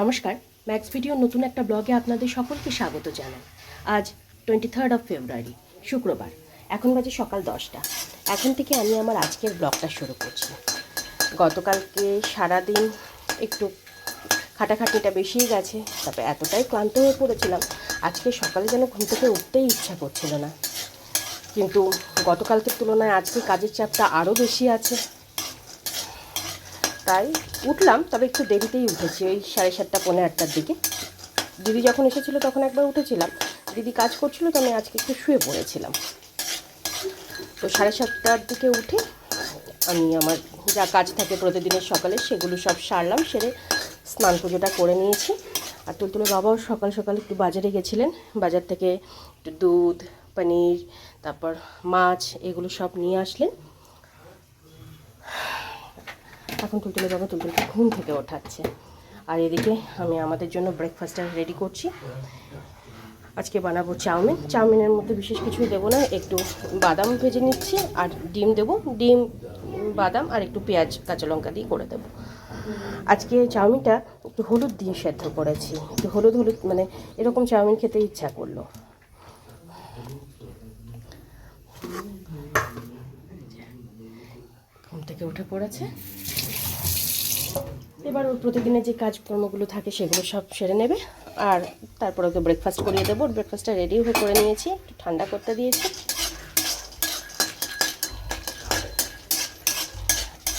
নমস্কার max video নতুন একটা ব্লগে আপনাদের সকলকে স্বাগত জানাই। আজ টোয়েন্টি থার্ড অফ ফেব্রুয়ারি শুক্রবার, এখন বাজে সকাল দশটা। এখন থেকে আমি আমার আজকের ব্লগটা শুরু করছি। গতকালকে সারাদিন একটু খাটাখাটনিটা বেশিই গেছে, তবে এতটাই ক্লান্ত হয়ে পড়েছিলাম, আজকে সকালে যেন ঘুম থেকে উঠতেই ইচ্ছা করছিল না। কিন্তু গতকালকের তুলনায় আজকে কাজের চাপটা আরও বেশি আছে। তাই উঠলাম, তবে একটু দেরিতেই উঠেছি, ওই সাড়ে সাতটা, পৌনে আটটার দিকে। দিদি যখন এসেছিল তখন একবার উঠেছিলাম। দিদি কাজ করছিল, তো আমি আজকে একটু শুয়ে পড়েছিলাম। তো সাড়ে সাতটার দিকে উঠে আমি আমার যা কাজ থাকে প্রতিদিনের সকালে, সেগুলো সব সারলাম, সেরে স্নান পুজোটা করে নিয়েছি। আর তুলতুলের বাবাও সকাল সকাল একটু বাজারে গেছিলেন। বাজার থেকে একটু দুধ, পনির, তারপর মাছ, এগুলো সব নিয়ে আসলেন। এখন তুলতুলে বাবা তুলতুলকে ঘুম থেকে ওঠাচ্ছে। আর এদিকে আমি আমাদের জন্য ব্রেকফাস্টটা রেডি করছি। আজকে বানাবো চাউমিন। চাউমিনের মধ্যে বিশেষ কিছুই দেবো না, একটু বাদাম ভেজে নিচ্ছি আর ডিম দেবো। ডিম, বাদাম আর একটু পেঁয়াজ, কাঁচা লঙ্কা দিয়ে করে দেবো। আজকে চাউমিনটা একটু হলুদ দিয়ে সেদ্ধ করেছি। একটু হলুদ হলুদ মানে এরকম চাউমিন খেতে ইচ্ছা করল। ঘুম থেকে উঠে পড়েছে। এবার ওর প্রতিদিনের যে কাজকর্মগুলো থাকে সেগুলো সব সেরে নেবে। আর তারপর ওকে ব্রেকফাস্ট করিয়ে দেবো। ব্রেকফাস্টটা রেডি হয়ে করে নিয়েছি। একটু ঠান্ডা করতে দিয়েছি।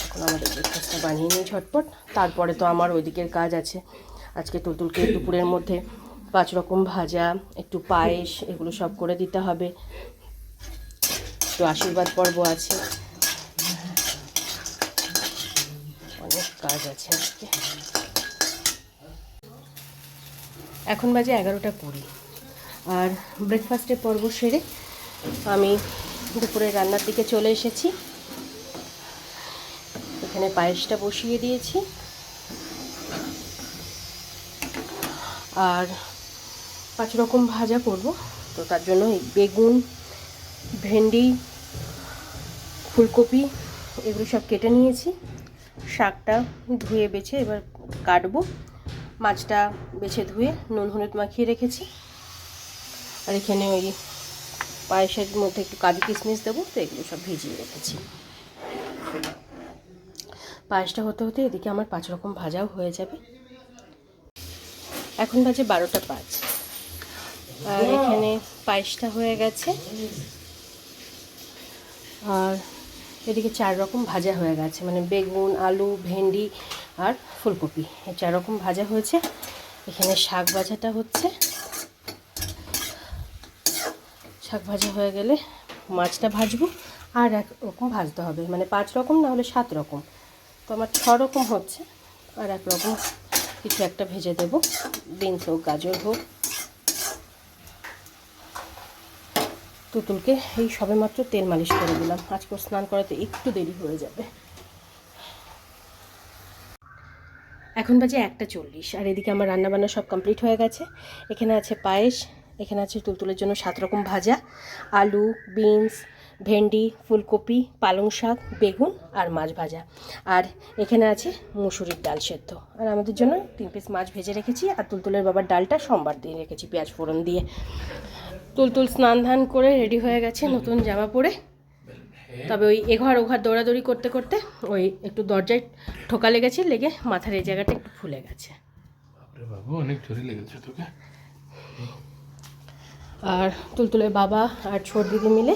এখন আমাদের ব্রেকফাস্টটা বানিয়ে নিই ঝটপট। তারপরে তো আমার ওইদিকের কাজ আছে। আজকে তুলতুলকে দুপুরের মধ্যে পাঁচ রকম ভাজা, একটু পায়েস, এগুলো সব করে দিতে হবে। একটু আশীর্বাদ পর্ব আছে অনেক কাজ আছে। আজকে এখন বাজে এগারোটা কুড়ি। আর ব্রেকফাস্টের পর্ব সেরে আমি দুপুরে রান্নার দিকে চলে এসেছি। এখানে পায়েসটা বসিয়ে দিয়েছি। আর পাঁচ রকম ভাজা করব। তো তার জন্য বেগুন, ভেন্ডি, ফুলকপি, এগুলো সব কেটে নিয়েছি। শাকটা ধুয়ে বেছে এবার কাটবো। মাছটা বেছে ধুয়ে নুন হলুদ মাখিয়ে রেখেছি। আর এখানে ওই পায়েসের মধ্যে একটু কাজু কিশমিশ দেবো তো এগুলো সব ভিজিয়ে রেখেছি। পায়েসটা হতে হতে এদিকে আমার পাঁচ রকম ভাজাও হয়ে যাবে। এখন বাজে বারোটা পাঁচ। আর এখানে পায়েসটা হয়ে গেছে। আর এদিকে চার রকম ভাজা হয়ে গেছে মানে বেগুন, আলু, ভেন্ডি আর ফুলকপি। এই চার রকম ভাজা হয়েছে। এখানে শাক ভাজাটা হচ্ছে। শাক ভাজা হয়ে গেলে মাছটা ভাজবো। আর এক রকম ভাজতে হবে মানে পাঁচ রকম না হলে সাত রকম। তো আমার ছ রকম হচ্ছে, আর এক রকম কিছু একটা ভেজে দেবো। বিনস হোক, গাজর হোক তুতুলকে এই সবে মাত্র তেল মালিশ করে দিলাম। আজকে স্নান করাতে একটু দেরি হয়ে যাবে। এখন বাজে একটা চল্লিশ, আর এদিকে আমার রান্নাবান্না সব কমপ্লিট হয়ে গেছে। এখানে আছে পায়েস, এখানে আছে তুলতুলের জন্য সাত রকম ভাজা, আলু, বিনস, ভেন্ডি, ফুলকপি, পালং শাক, বেগুন আর মাছ ভাজা। আর এখানে আছে মুসুরির ডাল সেদ্ধ। আর আমাদের জন্য তিন পিস মাছ ভেজে রেখেছি, আর তুলতুলের বাবার ডালটা সোমবার দিয়ে রেখেছি, পেঁয়াজ ফোড়ন দিয়ে। তুলতুল স্নান ধান করে রেডি হয়ে গেছে নতুন জামা পরে। তবে ওই এঘর ওঘর দৌড়াদৌড়ি করতে করতে ওই একটু দরজায় ঠোকা লেগেছে লেগে মাথার এই জায়গাটা একটু ফুলে গেছে। বাপরে বাবু অনেক জোরে লেগেছে তোকে। আর তুলতুলের বাবা আর ছোট দিদি মিলে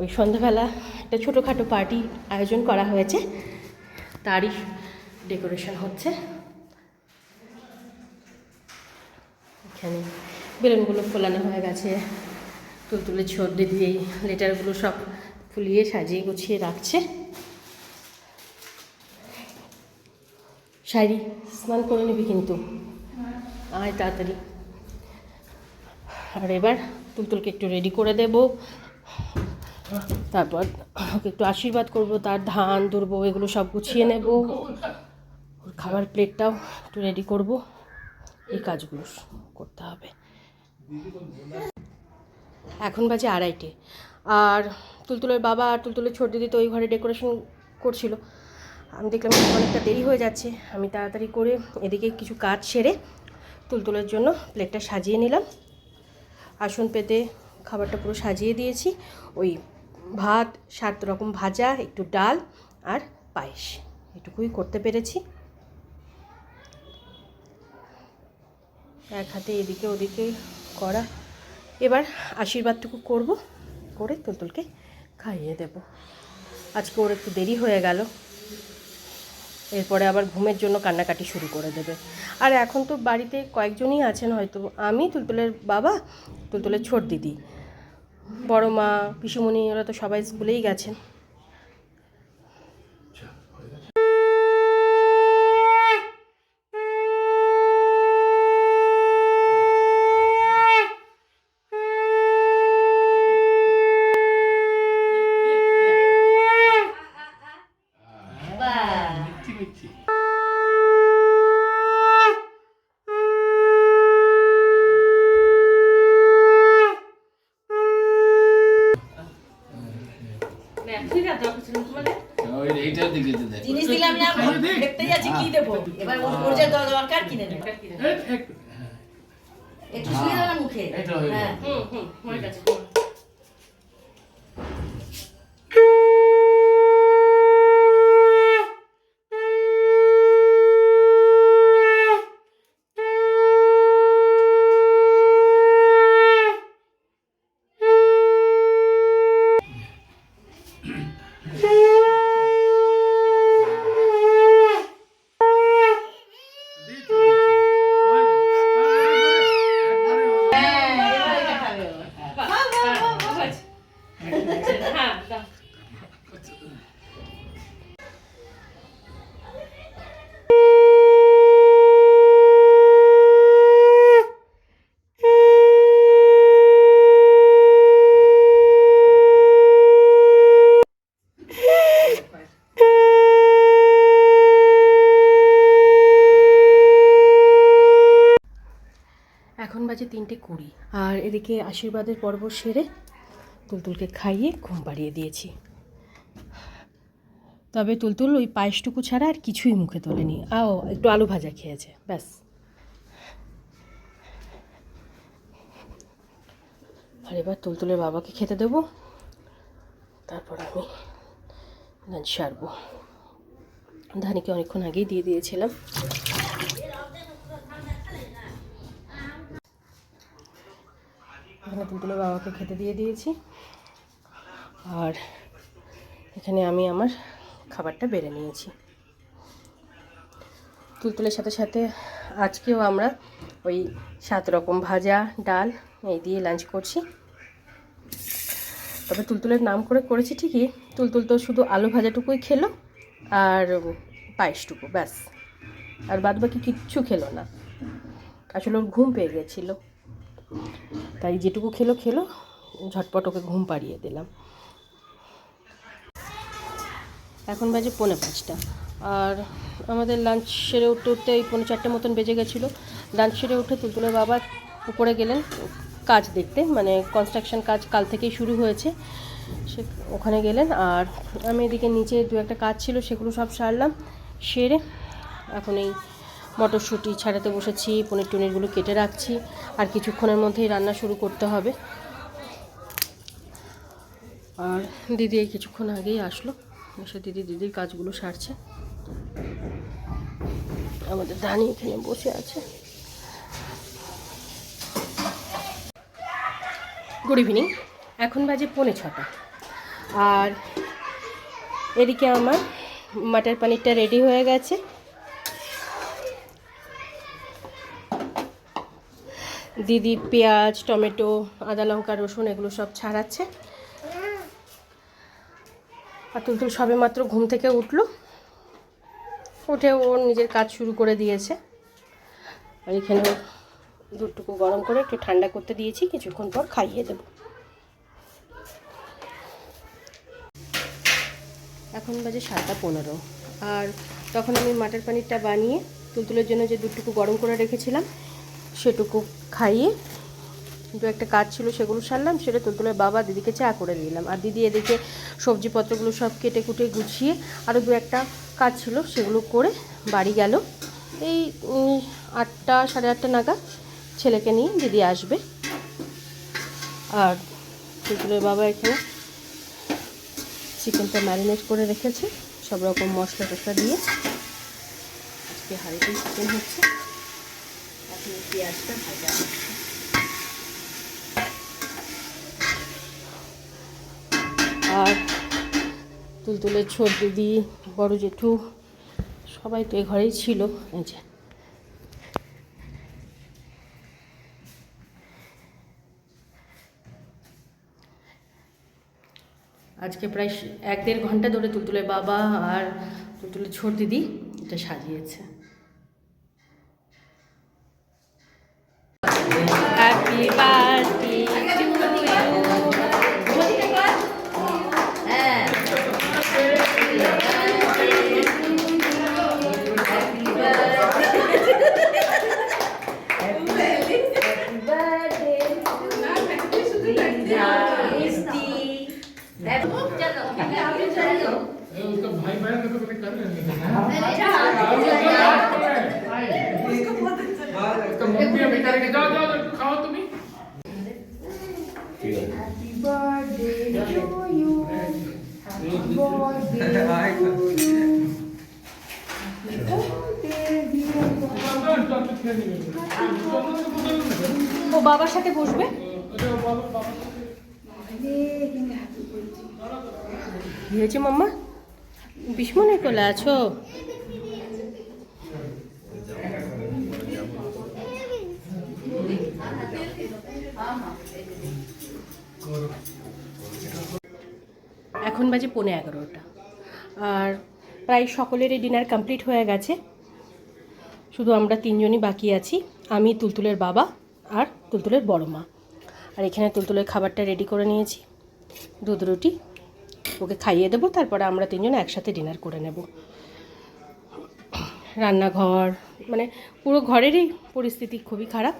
ওই সন্ধ্যাবেলা একটা ছোটোখাটো পার্টি আয়োজন করা হয়েছে। তারই ডেকোরেশন হচ্ছে। এখানে বেলুনগুলো ফোলানো হয়ে গেছে। তুলতুলের ছোট দিদি এই লেটারগুলো সব ফুলিয়ে সাজিয়ে গুছিয়ে রাখছে। শাড়ি, স্নান করে নিবি কিন্তু। আয় তাড়াতাড়ি। আর এবার তুলতুলকে একটু রেডি করে দেব। তারপর ওকে একটু আশীর্বাদ করব, তার ধান, দুর্ব, এগুলো সব গুছিয়ে নেব। ওর খাবার প্লেটটাও একটু রেডি করব। এই কাজগুলো করতে হবে। এখন বাজে আড়াইটে। আর তুলতুলের বাবা আর তুলতুলের ছোট দিদি তো ওই ঘরে ডেকোরেশন করছিল। আমি দেখলাম অনেকটা দেরি হয়ে যাচ্ছে। আমি তাড়াতাড়ি করে এদিকে কিছু কাজ সেরে তুলতুলের জন্য প্লেটটা সাজিয়ে নিলাম। আসন পেতে খাবারটা পুরো সাজিয়ে দিয়েছি। ওই ভাত, সাত রকম ভাজা, একটু ডাল আর পায়েস। এটুকুই করতে পেরেছি। এক হাতে এদিকে ওদিকে করা। এবার আশীর্বাদটুকু করব, করে তুলতুলকে খাইয়ে দেব। আজকে ওর একটু দেরি হয়ে গেল। এরপরে আবার ঘুমের জন্য কান্নাকাটি শুরু করে দেবে। আর এখন তো বাড়িতে কয়েকজনই আছেন হয়তো। আমি তুলতুলের বাবা, তুলতুলের ছোট দিদি। বড় মা, পিসুমণি, ওরা তো সবাই স্কুলেই গেছেন। তিনটে কুড়ি। আর এদিকে আশীর্বাদের পর্ব সেরে তুলতুলকে খাইয়ে ঘুম পাড়িয়ে দিয়েছি। তবে তুলতুল ওই পায়েসটুকু ছাড়া আর কিছুই মুখে তোলেনি। আও, একটু আলু ভাজা খেয়েছে, ব্যাস। আর এবার তুলতুলের বাবাকে খেতে দেবো। তারপর আমি লাঞ্চ সারবো। ধানিকে অনেকক্ষণ আগেই দিয়ে দিয়েছিলাম। এখানে তুলতুলে বাবাকে খেতে দিয়ে দিয়েছি। আর এখানে আমি আমার খাবারটা বেড়ে নিয়েছি। তুলতুলের সাথে সাথে আজকেও আমরা ওই সাত রকম ভাজা, ডাল এই দিয়ে লাঞ্চ করছি। তবে তুলতুলের নাম করে করেছি ঠিকই। তুলতুল তো শুধু আলু ভাজাটুকুই খেলো আর পায়েসটুকু, ব্যাস। আর বাদ বাকি কিচ্ছু খেলো না। আসলে ওর ঘুম পেয়ে গেছিল। তাই যেটুকু খেলো খেলো। ঝটপট ওকে ঘুম পাড়িয়ে দিলাম। এখন বাজে পৌনে পাঁচটা। আর আমাদের লাঞ্চ সেরে উঠতে উঠতে এই পৌনে চারটে মতন বেজে গেছিল। লাঞ্চ সেরে উঠে তুলতুলের বাবা উপরে গেলেন কাজ দেখতে মানে কনস্ট্রাকশন কাজ কাল থেকেই শুরু হয়েছে। সে ওখানে গেলেন আর আমি এদিকে নিচে দু একটা কাজ ছিল, সেগুলো সব সারলাম। সেরে এখন এই মটরশুঁটি ছাড়াতে বসেছি, পনির টনিরগুলো কেটে রাখছি, আর কিছুক্ষণের মধ্যেই রান্না শুরু করতে হবে। আর দিদি এই কিছুক্ষণ আগেই আসলো, এসে দিদি দিদির কাজগুলো সারছে। আমাদের দানি এখানে বসে আছে। গুড ইভিনিং এখন বাজে পৌনে ছটা। আর এদিকে আমার মাটার পানিরটা রেডি হয়ে গেছে। দিদি পেঁয়াজ, টমেটো, আদা লঙ্কা, রসুন এগুলো সব ছাড়াচ্ছে। আর তুলতুল সবে মাত্র ঘুম থেকে উঠল। উঠে ওর নিজের কাজ শুরু করে দিয়েছে। আর এখানে দুধটুকু গরম করে একটু ঠান্ডা করতে দিয়েছি, কিছুক্ষণ পর খাইয়ে দেব। এখন বাজে সাতটা পনেরো। আর তখন আমি মাটার পানিরটা বানিয়ে তুলতুলের জন্য যে দুধটুকু গরম করে রেখেছিলাম সেটুকু খাইয়ে দু একটা কাজ ছিল সেগুলো সারলাম, সেটা তুলতুলের বাবা দিদিকে চা করে দিলাম। আর দিদি এদিকে সবজিপত্রগুলো সব কেটে কুটে গুছিয়ে আরও দু একটা কাজ ছিল সেগুলো করে বাড়ি গেল। এই আটটা, সাড়ে আটটা নাগাদ ছেলেকে নিয়ে দিদি আসবে। আর টুকুলের বাবা এখানে চিকেনটা ম্যারিনেট করে রেখেছে। সব রকম মশলা টশলা দিয়ে আজকে হাঁড়িতেই চিকেন হচ্ছে। পেঁয়াজটা ভাজা। আর তুলতুলের ছোট দিদি, বড় জেঠু, সবাই তো এ ঘরেই ছিল এই যে আজকে প্রায় এক দেড় ঘণ্টা ধরে তুলতুলের বাবা আর তুলতুলের ছোট দিদি এটা সাজিয়েছে भाई बहन को तो कभी कर लेंगे उसका ও বাবার সাথে বসবে? কি হয়েছে মাম্মা? বিস্মনে কোলে আছো? এখন বাজে পৌনে এগারোটা। আর প্রায় সকলেরই ডিনার কমপ্লিট হয়ে গেছে। শুধু আমরা তিনজনই বাকি আছি, আমি তুলতুলের বাবা আর তুলতুলের বড় মা। আর এখানে তুলতুলের খাবারটা রেডি করে নিয়েছি, দুধ রুটি, ওকে খাইয়ে দেবো, তারপরে আমরা তিনজন একসাথে ডিনার করে নেব। রান্নাঘর মানে পুরো ঘরেরই পরিস্থিতি খুবই খারাপ।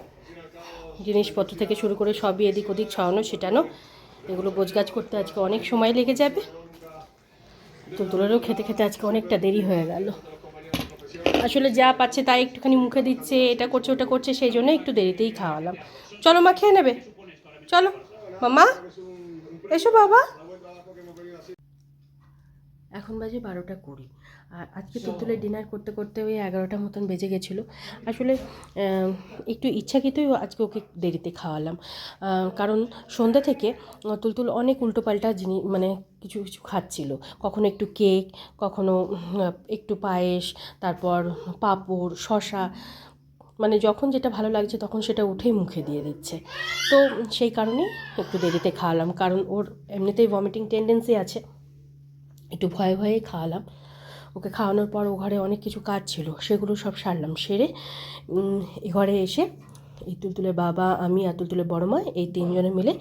জিনিসপত্র থেকে শুরু করে সবই এদিক ওদিক ছড়ানো, ছিটানো, এগুলো গোছগাছ করতে আজকে অনেক সময় লেগে যাবে। তুলতুলেরও খেতে খেতে আজকে অনেকটা দেরি হয়ে গেল। আসলে যা পাচ্ছে তাই একটুখানি মুখে দিচ্ছে, এটা করছে, ওটা করছে, সেই জন্য একটু দেরিতেই খাওয়ালাম। চলো মা খেয়ে নেবে। চলো। মামা, এসো বাবা। এখন বাজে বারোটা কুড়ি। আর আজকে তুলতুলে ডিনার করতে করতে ওই এগারোটা মতন বেজে গেছিল। আসলে একটু ইচ্ছাকৃতই আজকে ওকে দেরিতে খাওয়ালাম। কারণ সন্ধ্যা থেকে তুলতুল অনেক উল্টোপাল্টা জিনিস মানে কিছু কিছু খাচ্ছিল। কখনো একটু কেক কখনো একটু পায়েস তারপর পাঁপড় শশা মানে যখন যেটা ভালো লাগছে তখন সেটা উঠেই মুখে দিয়ে দিচ্ছে। তো সেই কারণেই একটু দেরিতে খাওয়ালাম। কারণ ওর এমনিতেই ভমিটিং টেন্ডেন্সি আছে। একটু ভয়ে ভয়ে খাওয়ালাম। ওকে খাওয়ানোর পর ও ঘরে অনেক কিছু কাজ ছিল, সেগুলো সব সারলাম, সেরে এ ঘরে এসে এই তুলতুলের বাবা, আমি আর তুলতুলের বড় মা, এই তিনজনে মিলে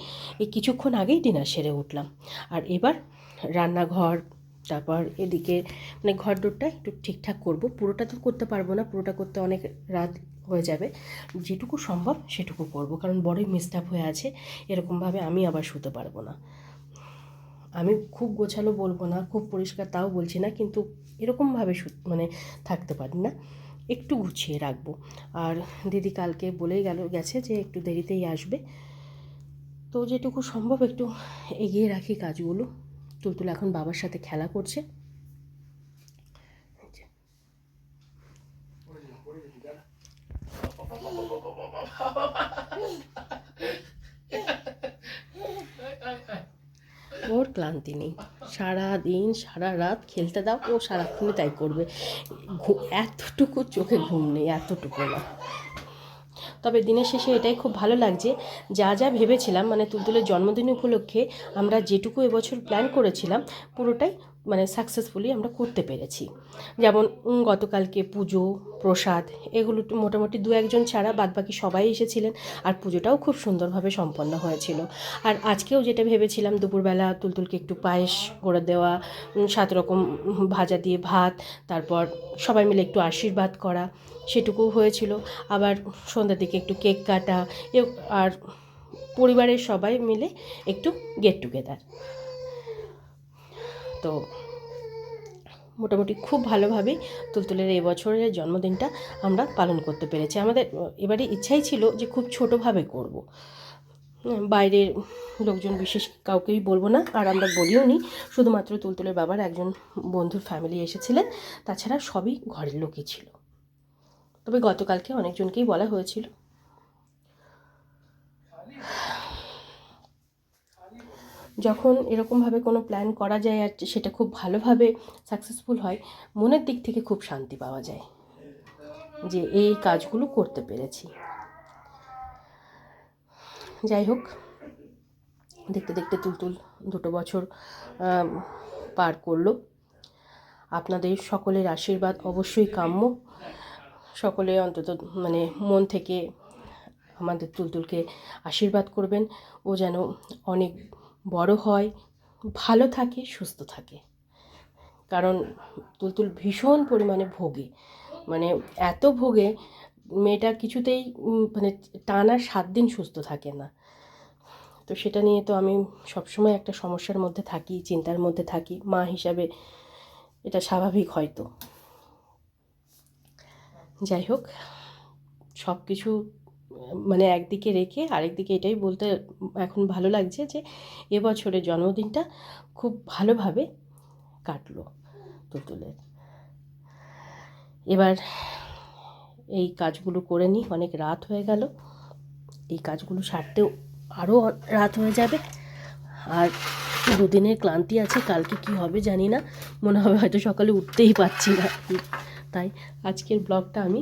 এই কিছুক্ষণ আগেই ডিনার সেরে উঠলাম। আর এবার রান্নাঘর, তারপর এদিকে মানে ঘর দোরটা একটু ঠিকঠাক করব, পুরোটা তো করতে পারব না, পুরোটা করতে অনেক রাত হয়ে যাবে, যেটুকু সম্ভব সেটুকু করব, কারণ বড়ই মিস্টাপ হয়ে আছে, এরকমভাবে আমি আবার শুতে পারব না। আমি খুব গোছালো বলব না, খুব পরিষ্কার তাও বলছি না, কিন্তু এরকমভাবে মানে থাকতে পারি না। একটু গুছিয়ে রাখব। আর দিদি কালকে বলেই গেল, গেছে যে একটু দেরিতেই আসবে। তো যেটুকু সম্ভব একটু এগিয়ে রাখি কাজগুলো। তুলতুল এখন বাবার সাথে খেলা করছে। ওর ক্লান্তি নেই। সারা দিন সারা রাত খেলতে দাও, ও সারাক্ষণই তাই করবে। এতটুকু চোখে ঘুম নেই, এতটুকু না। তবে দিনের শেষে এটাই খুব ভালো লাগছে, যা যা ভেবেছিলাম মানে তুলতুলের জন্মদিন উপলক্ষে আমরা যেটুকু এবছর প্ল্যান করেছিলাম, পুরোটাই মানে সাকসেসফুলি আমরা করতে পেরেছি। যেমন গতকালকে পুজো, প্রসাদ, এগুলো মোটামুটি দু একজন ছাড়া বাদবাকি সবাই এসেছিলেন আর পুজোটাও খুব সুন্দরভাবে সম্পন্ন হয়েছিল। আর আজকেও যেটা ভেবেছিলাম, দুপুরবেলা তুলতুলকে একটু পায়েস করে দেওয়া সাত রকম ভাজা দিয়ে ভাত, তারপর সবাই মিলে একটু আশীর্বাদ করা, সেটুকুও হয়েছিল। আবার সন্ধ্যার দিকে একটু কেক কাটা আর পরিবারের সবাই মিলে একটু গেট টুগেদার তো মোটামুটি খুব ভালোভাবেই তুলতুলের এই বছরের জন্মদিনটা আমরা পালন করতে পেরেছি। আমাদের এবারে ইচ্ছাই ছিল যে খুব ছোটোভাবে করব। বাইরের লোকজন বিশেষ কাউকেই বলব না, আর আমরা বলিও নি, শুধুমাত্র তুলতুলের বাবার একজন বন্ধুর ফ্যামিলি এসেছিলেন, তাছাড়া সবই ঘরের লোকই ছিল। তবে গতকালকে অনেকজনকেই বলা হয়েছিল। যখন এরকমভাবে কোনো প্ল্যান করা যায় আর সেটা খুব ভালোভাবে সাকসেসফুল হয়, মনের দিক থেকে খুব শান্তি পাওয়া যায় যে এই কাজগুলো করতে পেরেছি। যাই হোক, দেখতে দেখতে তুলতুল দুটো বছর পার করল। আপনাদের সকলের আশীর্বাদ অবশ্যই কাম্য। সকলে অন্তত মানে মন থেকে আমাদের তুলতুলকে আশীর্বাদ করবেন। ও যেন অনেক বড় হয়, ভালো থাকে, সুস্থ থাকে। কারণ তুলতুল ভীষণ পরিমাণে ভোগে। মানে এত ভোগে মেয়েটা কিছুতেই মানে টানা সাত দিন সুস্থ থাকে না। তো সেটা নিয়ে তো আমি সবসময় একটা সমস্যার মধ্যে থাকি, চিন্তার মধ্যে থাকি। মা হিসাবে এটা স্বাভাবিক হয়তো। যাই হোক সব কিছু মানে একদিকে রেখে আরেকদিকে এটাই বলতে এখন ভালো লাগছে যে এবছরের জন্মদিনটা খুব ভালোভাবে কাটলো তুতুলের। এবার এই কাজগুলো করে নিই, অনেক রাত হয়ে গেল। এই কাজগুলো সারতেও আরও রাত হয়ে যাবে। আর দুদিনের ক্লান্তি আছে, কালকে কি হবে জানি না। মনে হবে হয়তো সকালে উঠতেই পারছি না। তাই আজকের ব্লগটা আমি